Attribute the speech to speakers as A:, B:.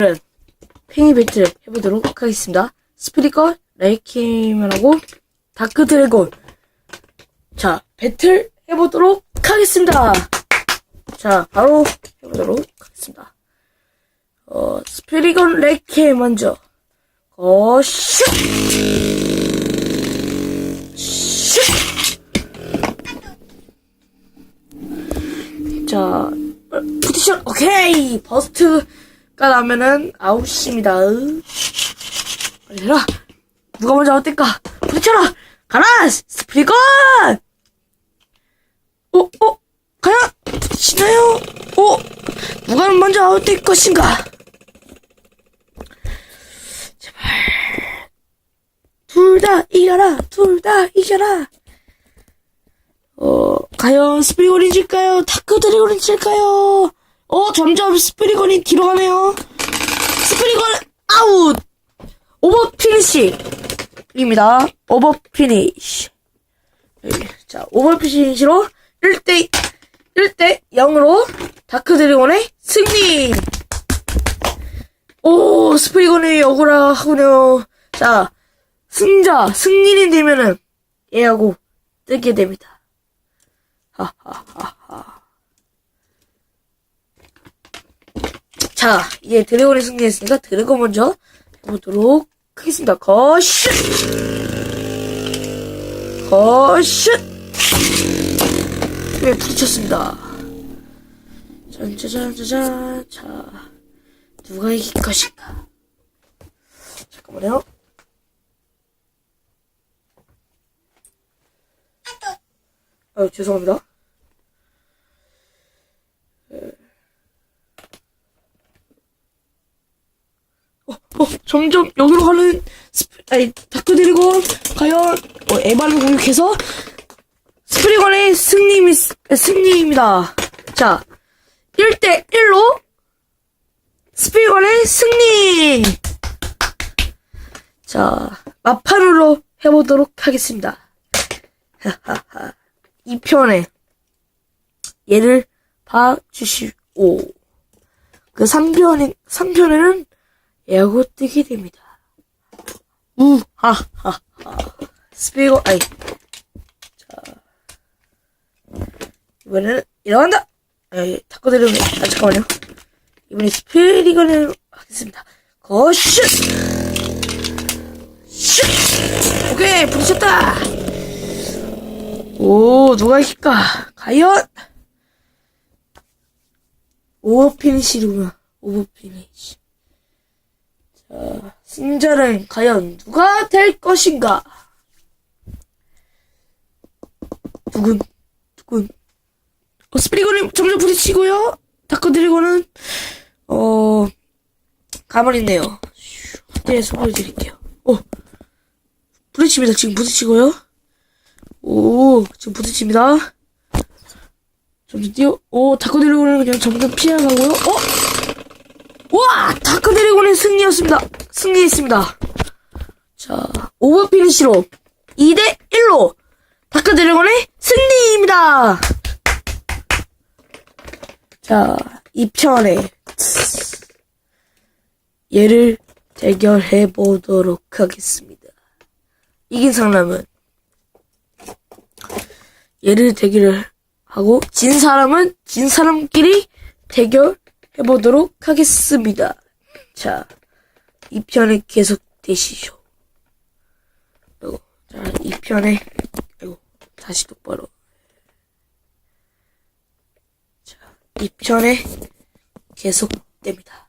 A: 오늘은 팽이 배틀 해보도록 하겠습니다. 스프리걸, 레이케이먼하고 다크 드래곤. 자, 배틀 해보도록 하겠습니다. 자, 바로 해보도록 하겠습니다. 어, 스프리건 레이케 먼저. 어, 슛! 슛! 자, 어, 포지션, 오케이! 버스트 가 나면은 아웃입니다. 빨리 해라! 누가 먼저 아웃될까? 부딪혀라! 가라! 스프리건! 어, 어? 과연 부딪히나요? 어? 누가 먼저 아웃될 것인가? 둘다 이겨라! 둘 다 이겨라! 어, 과연 스프리건이 질까요? 다크 드래곤이 질까요? 어, 점점 스프리건이 뒤로 가네요. 스프리건 아웃! 오버 피니시입니다. 오버 피니시. 네, 자, 오버 피니시로 1대, 1대 0으로 다크 드래곤의 승리! 오, 스프리건이 억울하 하군요. 자, 승자, 승리는 되면은 얘하고 뜨게 됩니다. 하하하하. 자, 이제 드래곤이 승리했으니까 드래곤 먼저 해보도록 하겠습니다. 거슛! 거슛! 왜 부딪혔습니다. 짠짜잔짜잔. 자, 누가 이길 것인가? 잠깐만요. 아유, 죄송합니다. 어, 어, 점점 여기로 가는 스프, 아니, 다크 드래곤, 과연, 어, 에바를 공격해서, 스프리건의 승리, 승리입니다. 자, 1대1로, 스프리건의 승리! 자, 마판으로 해보도록 하겠습니다. 하하하. 2편에 얘를 봐주시오. 그 3편에, 3편에는 얘하고 뜨게 됩니다. 우, 하, 하, 하. 스피거, 아이. 자. 이번에는 일어난다! 에이, 탁구 들으면, 아, 잠깐만요. 이번에 스피리건을 하겠습니다. 거슛! 슛! 오케이, 부딪혔다! 오, 누가 이길까? 과연? 오버 피니시로구나. 오버 피니시. 자, 승자는 과연 누가 될 것인가? 누군, 누군. 어, 스프리곤이 점점 부딪히고요. 다크 드래곤은, 어, 가만히 있네요. 네, 소개해 드릴게요. 어, 부딪힙니다. 지금 부딪히고요. 오, 지금 부딪힙니다. 점점 뛰어, 오, 다크 드래곤은 그냥 점점 피해가고요. 어? 와! 다크 드래곤의 승리였습니다. 승리했습니다. 자, 오버피니시로 2대 1로 다크 드래곤의 승리입니다. 자, 2편에 얘를 대결해 보도록 하겠습니다. 이긴 상남은 얘를 대결을 하고 진 사람은 진 사람끼리 대결 해 보도록 하겠습니다. 자, 이 편에 계속 되시죠. 그리고 자, 이 편에 아이고 다시 똑바로. 자, 이 편에 계속 됩니다.